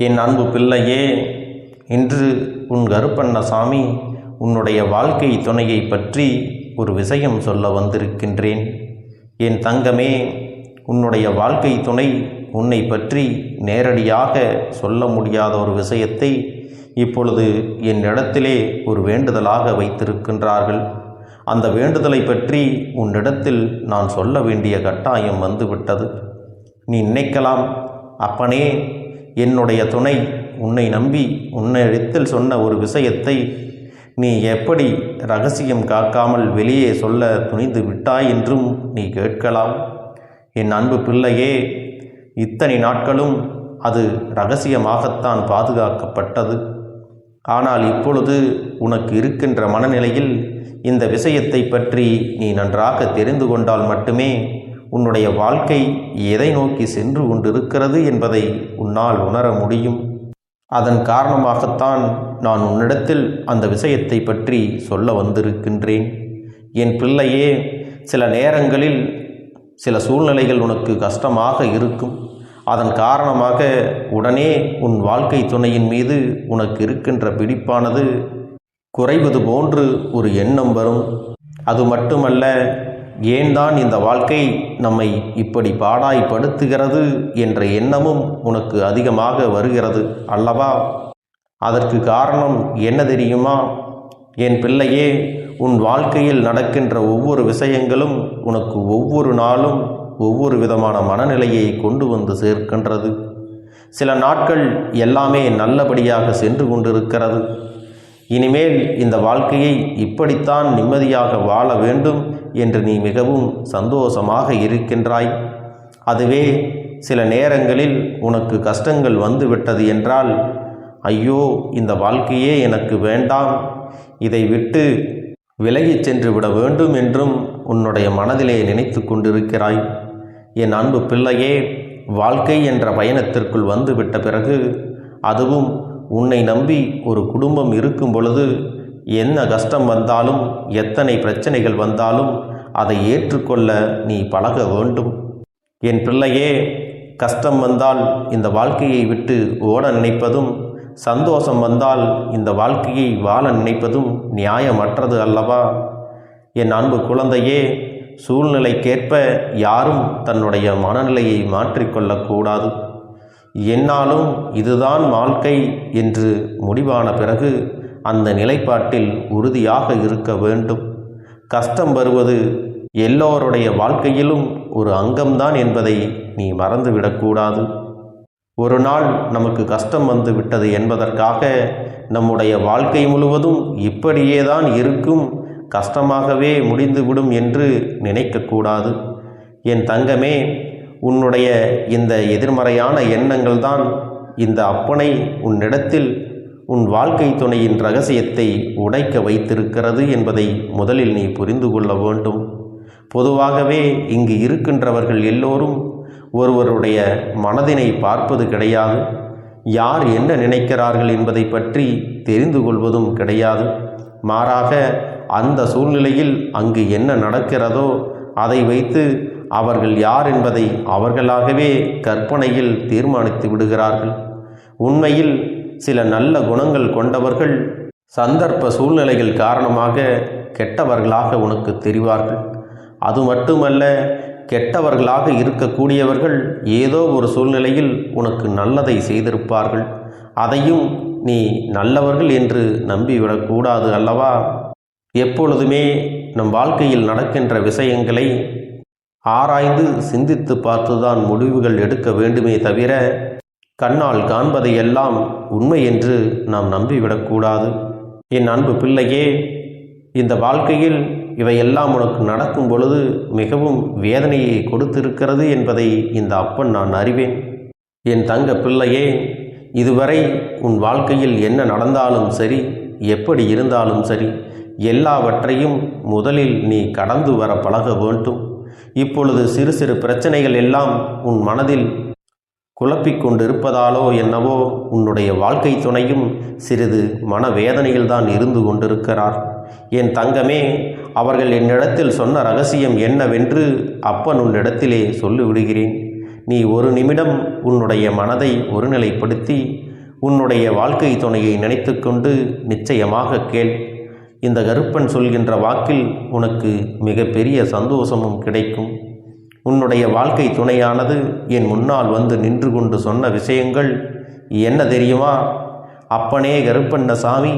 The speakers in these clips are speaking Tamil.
என் அன்பு பிள்ளையே இன்று உன் கருப்பண்ணசாமி உன்னுடைய வாழ்க்கை துணையை பற்றி ஒரு விஷயம் சொல்ல வந்திருக்கின்றேன். என் தங்கமே உன்னுடைய வாழ்க்கை துணை உன்னை பற்றி நேரடியாக சொல்ல முடியாத ஒரு விஷயத்தை இப்பொழுது என் இடத்திலே ஒரு வேண்டுதலாக வைத்திருக்கின்றார்கள். அந்த வேண்டுதலை பற்றி உன்னிடத்தில் நான் சொல்ல வேண்டிய கட்டாயம் வந்துவிட்டது. நீ நினைக்கலாம் அப்பனே என்னுடைய துணை உன்னை நம்பி உன்னிடத்தில் சொன்ன ஒரு விஷயத்தை நீ எப்படி ரகசியம் காக்காமல் வெளியே சொல்ல துணிந்து விட்டாய் என்றும் நீ கேட்கலாம். என் அன்பு பிள்ளையே இத்தனை நாட்களும் அது ரகசியமாகத்தான் பாதுகாக்கப்பட்டது. ஆனால் இப்பொழுது உனக்கு இருக்கின்ற மனநிலையில் இந்த விஷயத்தை பற்றி நீ நன்றாக தெரிந்து கொண்டால் மட்டுமே உன்னுடைய வாழ்க்கை எதை நோக்கி சென்று கொண்டிருக்கிறது என்பதை உன்னால் உணர முடியும். அதன் காரணமாகத்தான் நான் உன்னிடத்தில் அந்த விஷயத்தை பற்றி சொல்ல வந்திருக்கின்றேன். என் பிள்ளையே சில நேரங்களில் சில சூழ்நிலைகள் உனக்கு கஷ்டமாக இருக்கும். அதன் காரணமாக உடனே உன் வாழ்க்கை துணையின் மீது உனக்கு இருக்கின்ற பிடிப்பானது குறைவது போன்று ஒரு எண்ணம் வரும். அது மட்டுமல்ல ஏன் தான் இந்த வாழ்க்கை நம்மை இப்படி பாடாய்படுத்துகிறது என்ற எண்ணமும் உனக்கு அதிகமாக வருகிறது அல்லவா? அதற்கு காரணம் என்ன தெரியுமா? என் பிள்ளையே உன் வாழ்க்கையில் நடக்கின்ற ஒவ்வொரு விஷயங்களும் உனக்கு ஒவ்வொரு நாளும் ஒவ்வொரு விதமான மனநிலையை கொண்டு வந்து சேர்க்கின்றது. சில நாட்கள் எல்லாமே நல்லபடியாக சென்று கொண்டிருக்கிறது. இனிமேல் இந்த வாழ்க்கையை இப்படித்தான் நிம்மதியாக வாழ வேண்டும் என்று நீ மிகவும் சந்தோஷமாக இருக்கின்றாய். அதுவே சில நேரங்களில் உனக்கு கஷ்டங்கள் வந்துவிட்டது என்றால் ஐயோ இந்த வாழ்க்கையே எனக்கு வேண்டாம். இதை விட்டு விலகிச் சென்று விட வேண்டும் என்றும் உன்னுடைய மனதிலே நினைத்து கொண்டிருக்கிறாய். என் அன்பு பிள்ளையே வாழ்க்கை என்ற பயணத்திற்குள் வந்துவிட்ட பிறகு அதுவும் உன்னை நம்பி ஒரு குடும்பம் இருக்கும் பொழுது என்ன கஷ்டம் வந்தாலும் எத்தனை பிரச்சனைகள் வந்தாலும் அதை ஏற்றுக்கொள்ள நீ பழக வேண்டும். என் பிள்ளையே கஷ்டம் வந்தால் இந்த வாழ்க்கையை விட்டு ஓட நினைப்பதும் சந்தோஷம் வந்தால் இந்த வாழ்க்கையை வாழ நினைப்பதும் நியாயமற்றது அல்லவா? என் அன்பு குழந்தையே சூழ்நிலைக்கேற்ப யாரும் தன்னுடைய மனநிலையை மாற்றிக்கொள்ளக்கூடாது. என்னாலும் இதுதான் வாழ்க்கை என்று முடிவான பிறகு அந்த நிலைப்பாட்டில் உறுதியாக இருக்க வேண்டும். கஷ்டம் வருவது எல்லோருடைய வாழ்க்கையிலும் ஒரு அங்கம்தான் என்பதை நீ மறந்துவிடக்கூடாது ஒரு நாள் நமக்கு கஷ்டம் வந்து விட்டது என்பதற்காக நம்முடைய வாழ்க்கை முழுவதும் இப்படியே தான் இருக்கும். கஷ்டமாகவே முடிந்துவிடும் என்று நினைக்கக்கூடாது என் தங்கமே உன்னுடைய இந்த எதிர்மறையான எண்ணங்கள் தான் இந்த அப்பனை உன்னிடத்தில் உன் வாழ்க்கை துணையின் ரகசியத்தை உடைக்க வைத்திருக்கிறது என்பதை முதலில் நீ புரிந்து கொள்ள வேண்டும். பொதுவாகவே இங்கு இருக்கின்றவர்கள் எல்லோரும் ஒருவருடைய மனதினை பார்ப்பது கிடையாது. யார் என்ன நினைக்கிறார்கள் என்பதை பற்றி தெரிந்து கொள்வதும் கிடையாது. மாறாக அந்த சூழ்நிலையில் அங்கு என்ன நடக்கிறதோ அதை வைத்து அவர்கள் யார் என்பதை அவர்களாகவே கற்பனையில் தீர்மானித்து விடுகிறார்கள். உண்மையில் சில நல்ல குணங்கள் கொண்டவர்கள் சந்தர்ப்ப சூழ்நிலைகள் காரணமாக கெட்டவர்களாக உனக்கு தெரிவார்கள். அது மட்டுமல்ல கெட்டவர்களாக இருக்கக்கூடியவர்கள் ஏதோ ஒரு சூழ்நிலையில் உனக்கு நல்லதை செய்திருப்பார்கள். அதையும் நீ நல்லவர்கள் என்று நம்பிவிடக்கூடாது அல்லவா? எப்பொழுதுமே நம் வாழ்க்கையில் நடக்கின்ற விஷயங்களை ஆராய்ந்து சிந்தித்து பார்த்துதான் முடிவுகள் எடுக்க வேண்டுமே தவிர கண்ணால் காண்பதையெல்லாம் உண்மை என்று நாம் நம்பிவிடக்கூடாது என் அன்பு பிள்ளையே இந்த வாழ்க்கையில் இவையெல்லாம் உனக்கு நடக்கும் பொழுது மிகவும் வேதனையை கொடுத்திருக்கிறது என்பதை இந்த அப்பன் நான் அறிவேன். என் தங்க பிள்ளையே இதுவரை உன் வாழ்க்கையில் என்ன நடந்தாலும் சரி எப்படி இருந்தாலும் சரி எல்லாவற்றையும் முதலில் நீ கடந்து வர பழக வேண்டும். இப்பொழுது சிறு சிறு பிரச்சனைகள் எல்லாம் உன் மனதில் குழப்பிக் கொண்டிருப்பதாலோ என்னவோ உன்னுடைய வாழ்க்கை துணையும் சிறிது மனவேதனையில்தான் இருந்து கொண்டிருக்கிறார். என் தங்கமே அவர்கள் என்னிடத்தில் சொன்ன ரகசியம் என்னவென்று அப்பன் உன்னிடத்திலே சொல்லிவிடுகிறேன். நீ ஒரு நிமிடம் உன்னுடைய மனதை ஒருநிலைப்படுத்தி உன்னுடைய வாழ்க்கை துணையை நினைத்துக்கொண்டு நிச்சயமாக கேள். இந்த கருப்பன் சொல்கின்ற வாக்கில் உனக்கு மிகப்பெரிய சந்தோஷமும் கிடைக்கும். உன்னுடைய வாழ்க்கை துணையானது என் முன்னால் வந்து நின்று கொண்டு சொன்ன விஷயங்கள் என்ன தெரியுமா? அப்பனே கருப்பண்ண சாமி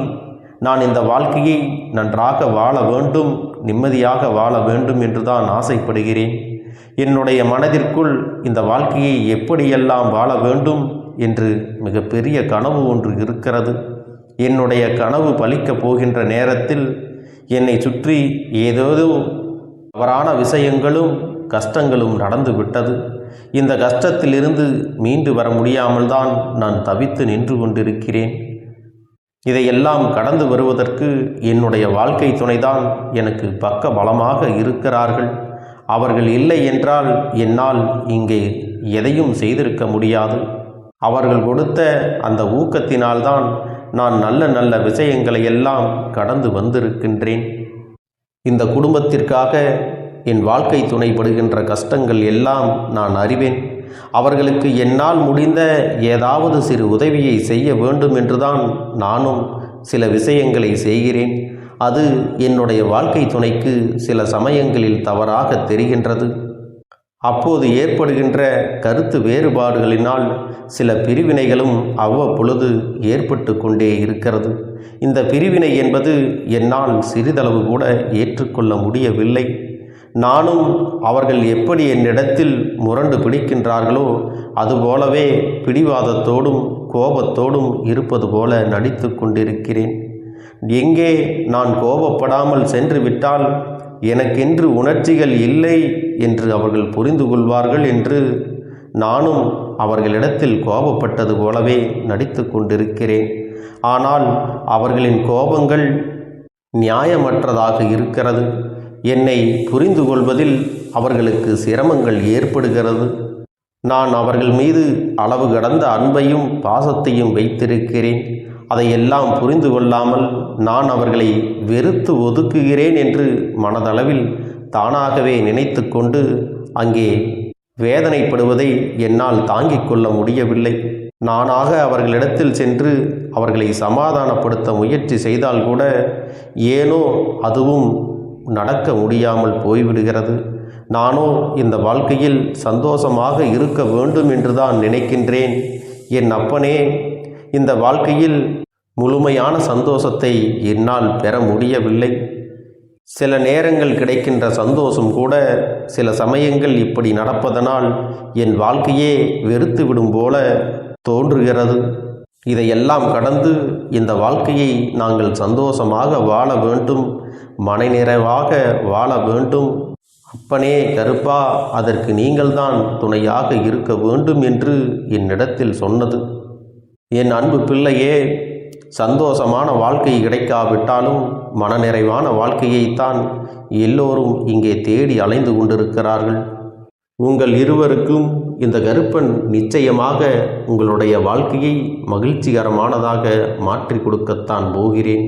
நான் இந்த வாழ்க்கையை நன்றாக வாழ வேண்டும் நிம்மதியாக வாழ வேண்டும் என்று தான் ஆசைப்படுகிறேன். என்னுடைய மனதிற்குள் இந்த வாழ்க்கையை எப்படியெல்லாம் வாழ வேண்டும் என்று மிகப்பெரிய கனவு ஒன்று இருக்கிறது. என்னுடைய கனவு பலிக்கப் போகின்ற நேரத்தில் என்னை சுற்றி ஏதேதோ தவறான விஷயங்களும் கஷ்டங்களும் நடந்து விட்டது. இந்த கஷ்டத்திலிருந்து மீண்டு வர முடியாமல் தான் நான் தவித்து நின்று கொண்டிருக்கிறேன். இதையெல்லாம் கடந்து வருவதற்கு என்னுடைய வாழ்க்கை துணைதான் எனக்கு பக்க பலமாக இருக்கிறார்கள். அவர்கள் இல்லை என்றால் என்னால் இங்கே எதையும் செய்திருக்க முடியாது. அவர்கள் கொடுத்த அந்த ஊக்கத்தினால்தான் நான் நல்ல நல்ல விஷயங்களை எல்லாம் கடந்து வந்திருக்கின்றேன். இந்த குடும்பத்திற்காக என் வாழ்க்கை துணைப்படுகின்ற கஷ்டங்கள் எல்லாம் நான் அறிவேன். அவர்களுக்கு என்னால் முடிந்த ஏதாவது சிறு உதவியை செய்ய வேண்டும் என்றுதான் நானும் சில விஷயங்களை செய்கிறேன். அது என்னுடைய வாழ்க்கை துணைக்கு சில சமயங்களில் தவறாக தெரிகின்றது. அப்போது ஏற்படுகின்ற கருத்து வேறுபாடுகளினால் சில பிரிவினைகளும் அவ்வப்பொழுது ஏற்பட்டு கொண்டே இருக்கிறது. இந்த பிரிவினை என்பது என்னால் சிறிதளவு கூட ஏற்றுக்கொள்ள முடியவில்லை. நானும் அவர்கள் எப்படி என்னிடத்தில் முரண்டு பிடிக்கின்றார்களோ அதுபோலவே பிடிவாதத்தோடும் கோபத்தோடும் இருப்பது போல நடித்து கொண்டிருக்கிறேன். எங்கே நான் கோபப்படாமல் சென்று விட்டால் எனக்கென்று உணர்ச்சிகள் இல்லை என்று அவர்கள் புரிந்து கொள்வார்கள் என்று நானும் அவர்களிடத்தில் கோபப்பட்டது போலவே நடித்து கொண்டிருக்கிறேன். ஆனால் அவர்களின் கோபங்கள் நியாயமற்றதாக இருக்கிறது. என்னை புரிந்து கொள்வதில் அவர்களுக்கு சிரமங்கள் ஏற்படுகிறது. நான் அவர்கள் மீது அளவு கடந்த அன்பையும் பாசத்தையும் வைத்திருக்கிறேன். அதையெல்லாம் புரிந்து கொள்ளாமல் நான் அவர்களை வெறுத்து ஒதுக்குகிறேன் என்று மனதளவில் தானாகவே நினைத்து கொண்டு அங்கே வேதனைப்படுவதை என்னால் தாங்கிக் கொள்ள முடியவில்லை. நானாக அவர்களிடத்தில் சென்று அவர்களை சமாதானப்படுத்த முயற்சி செய்தால் கூட ஏனோ அதுவும் நடக்க முடியாமல் போய்விடுகிறது. நானோ இந்த வாழ்க்கையில் சந்தோஷமாக இருக்க வேண்டும் என்றுதான் நினைக்கின்றேன். என் அப்பனே இந்த வாழ்க்கையில் முழுமையான சந்தோஷத்தை என்னால் பெற முடியவில்லை. சில நேரங்கள் கிடைக்கின்ற சந்தோஷம் கூட சில சமயங்கள் இப்படி நடப்பதனால் என் வாழ்க்கையே வெறுத்துவிடும் போல தோன்றுகிறது. இதையெல்லாம் கடந்து இந்த வாழ்க்கையை நாங்கள் சந்தோஷமாக வாழ வேண்டும். மனநிறைவாக வாழ வேண்டும். அப்பனே கருப்பா அதற்கு நீங்கள்தான் துணையாக இருக்க வேண்டும் என்று என்னிடத்தில் சொன்னது. என் அன்பு பிள்ளையே சந்தோஷமான வாழ்க்கை கிடைக்காவிட்டாலும் மனநிறைவான வாழ்க்கையைத்தான் எல்லோரும் இங்கே தேடி அலைந்து கொண்டிருக்கிறார்கள். உங்கள் இருவருக்கும் இந்த கருப்பன் நிச்சயமாக உங்களுடைய வாழ்க்கையை மகிழ்ச்சிகரமானதாக மாற்றி கொடுக்கத்தான் போகிறேன்.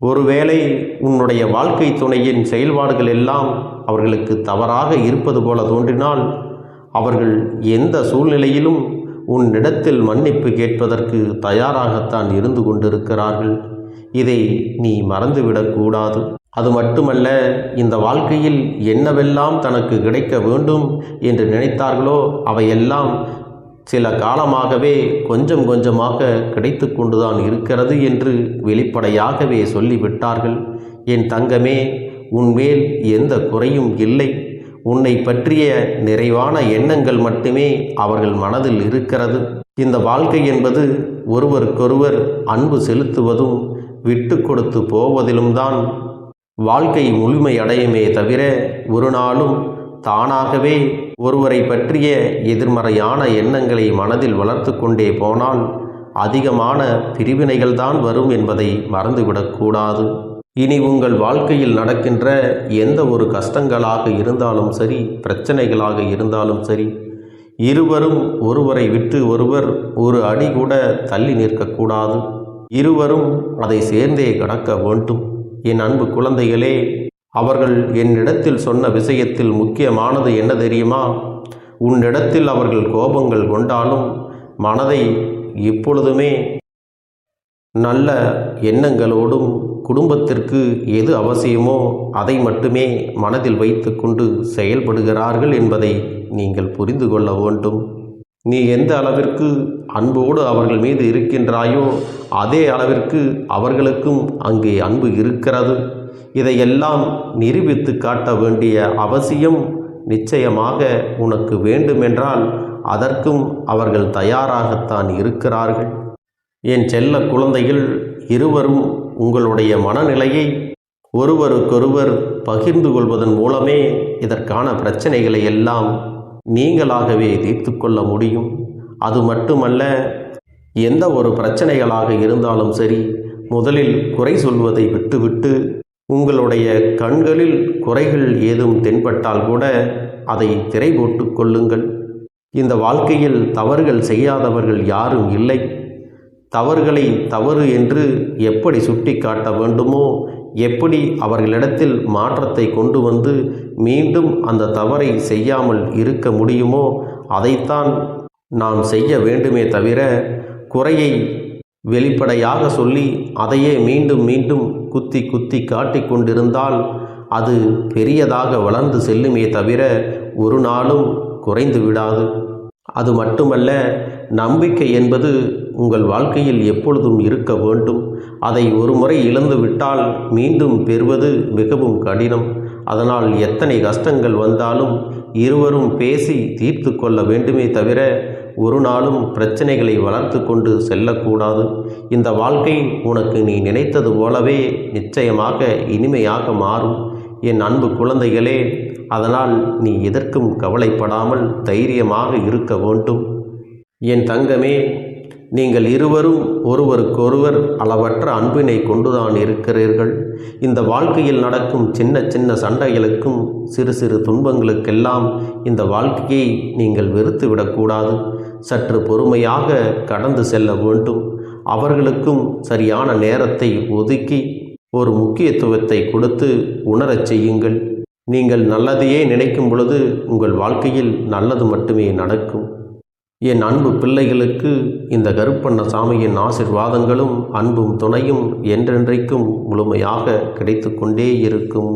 ஒருவேளை உன்னுடைய வாழ்க்கை துணையின் செயல்பாடுகள் எல்லாம் அவர்களுக்கு தவறாக இருப்பது போல தோன்றினால் அவர்கள் எந்த சூழ்நிலையிலும் உன்னிடத்தில் மன்னிப்பு கேட்பதற்கு தயாராகத்தான் இருந்து கொண்டிருக்கிறார்கள். இதை நீ மறந்துவிடக்கூடாது அது மட்டுமல்ல இந்த வாழ்க்கையில் என்னவெல்லாம் தனக்கு கிடைக்க வேண்டும் என்று நினைத்தார்களோ அவையெல்லாம் சில காலமாகவே கொஞ்சம் கொஞ்சமாக கிடைத்து கொண்டுதான் இருக்கிறது என்று வெளிப்படையாகவே சொல்லிவிட்டார்கள். என் தங்கமே உன்மேல் எந்த குறையும் இல்லை. உன்னை பற்றிய நிறைவான எண்ணங்கள் மட்டுமே அவர்கள் மனதில் இருக்கிறது. இந்த வாழ்க்கை என்பது ஒருவருக்கொருவர் அன்பு செலுத்துவதும் விட்டு கொடுத்து போவதிலும் தான் வாழ்க்கை முழுமையடையுமே தவிர ஒரு நாளும் தானாகவே ஒருவரை பற்றிய எதிர்மறையான எண்ணங்களை மனதில் வளர்த்து கொண்டே போனால் அதிகமான பிரிவினைகள்தான் வரும் என்பதை மறந்துவிடக்கூடாது இனி உங்கள் வாழ்க்கையில் நடக்கின்ற எந்த ஒரு கஷ்டங்களாக இருந்தாலும் சரி பிரச்சனைகளாக இருந்தாலும் சரி இருவரும் ஒருவரை விட்டு ஒருவர் ஒரு அடி கூட தள்ளி நிற்கக்கூடாது. இருவரும் அதை சேர்ந்தே கடக்க வேண்டும். என் அன்பு குழந்தைகளே அவர்கள் என்னிடத்தில் சொன்ன விஷயத்தில் முக்கியமானது என்ன தெரியுமா? உன்னிடத்தில் அவர்கள் கோபங்கள் கொண்டாலும் மனதை இப்பொழுதுமே நல்ல எண்ணங்களோடும் குடும்பத்திற்கு எது அவசியமோ அதை மட்டுமே மனதில் வைத்துக்கொண்டு செயல்படுகிறார்கள் என்பதை நீங்கள் புரிந்து கொள்ள வேண்டும். நீ எந்த அளவிற்கு அன்போடு அவர்கள் மீது இருக்கின்றாயோ அதே அளவிற்கு அவர்களுக்கும் அங்கே அன்பு இருக்கிறது. இதையெல்லாம் நிரூபித்து காட்ட வேண்டிய அவசியம் நிச்சயமாக உனக்கு வேண்டுமென்றால் அதற்கும் அவர்கள் தயாராகத்தான் இருக்கிறார்கள். என் செல்ல குழந்தைகள் இருவரும் உங்களுடைய மனநிலையை ஒருவருக்கொருவர் பகிர்ந்து கொள்வதன் மூலமே இதற்கான பிரச்சனைகளை எல்லாம் நீங்களாகவே தீர்த்து கொள்ள முடியும். அது மட்டுமல்ல எந்த ஒரு பிரச்சனைகளாக இருந்தாலும் சரி முதலில் குறை சொல்வதை விட்டுவிட்டு உங்களுடைய கண்களில் குறைகள் ஏதும் தென்பட்டால் கூட அதை திரை போட்டு கொள்ளுங்கள். இந்த வாழ்க்கையில் தவறுகள் செய்யாதவர்கள் யாரும் இல்லை. தவறுகளை தவறு என்று எப்படி சுட்டி காட்ட வேண்டுமோ எப்படி அவர்களிடத்தில் மாற்றத்தை கொண்டு வந்து மீண்டும் அந்த தவறை செய்யாமல் இருக்க முடியுமோ அதைத்தான் நாம் செய்ய வேண்டுமே தவிர குறையை வெளிப்படையாக சொல்லி அதையே மீண்டும் மீண்டும் குத்தி குத்தி காட்டி கொண்டிருந்தால் அது பெரியதாக வளர்ந்து செல்லுமே தவிர ஒரு நாளும் குறைந்து விடாது. அது மட்டுமல்ல நம்பிக்கை என்பது உங்கள் வாழ்க்கையில் எப்பொழுதும் இருக்க வேண்டும். அதை ஒரு முறை இழந்து விட்டால் மீண்டும் பெறுவது மிகவும் கடினம். அதனால் எத்தனை கஷ்டங்கள் வந்தாலும் இருவரும் பேசி தீர்த்து கொள்ள வேண்டுமே தவிர ஒரு நாளும் பிரச்சனைகளை வளர்த்து கொண்டு செல்லக்கூடாது. இந்த வாழ்க்கை உனக்கு நீ நினைத்தது போலவே நிச்சயமாக இனிமையாக மாறும். என் அன்பு குழந்தைகளே அதனால் நீ எதற்கும் கவலைப்படாமல் தைரியமாக இருக்க வேண்டும். என் தங்கமே நீங்கள் இருவரும் ஒருவருக்கொருவர் அளவற்ற அன்பினை கொண்டுதான் இருக்கிறீர்கள். இந்த வாழ்க்கையில் நடக்கும் சின்ன சின்ன சண்டைகளுக்கும் சிறு சிறு துன்பங்களுக்கெல்லாம் இந்த வாழ்க்கையை நீங்கள் வெறுத்து விடக்கூடாது. சற்று பொறுமையாக கடந்து செல்ல வேண்டும். அவர்களுக்கும் சரியான நேரத்தை ஒதுக்கி ஒரு முக்கியத்துவத்தை கொடுத்து உணரச் செய்யுங்கள். நீங்கள் நல்லதையே நினைக்கும் பொழுது உங்கள் வாழ்க்கையில் நல்லது மட்டுமே நடக்கும். என் அன்பு பிள்ளைகளுக்கு இந்த கருப்பண்ண சாமியின் ஆசிர்வாதங்களும் அன்பும் துணையும் என்றென்றைக்கும் முழுமையாக கிடைத்து கொண்டே இருக்கும்.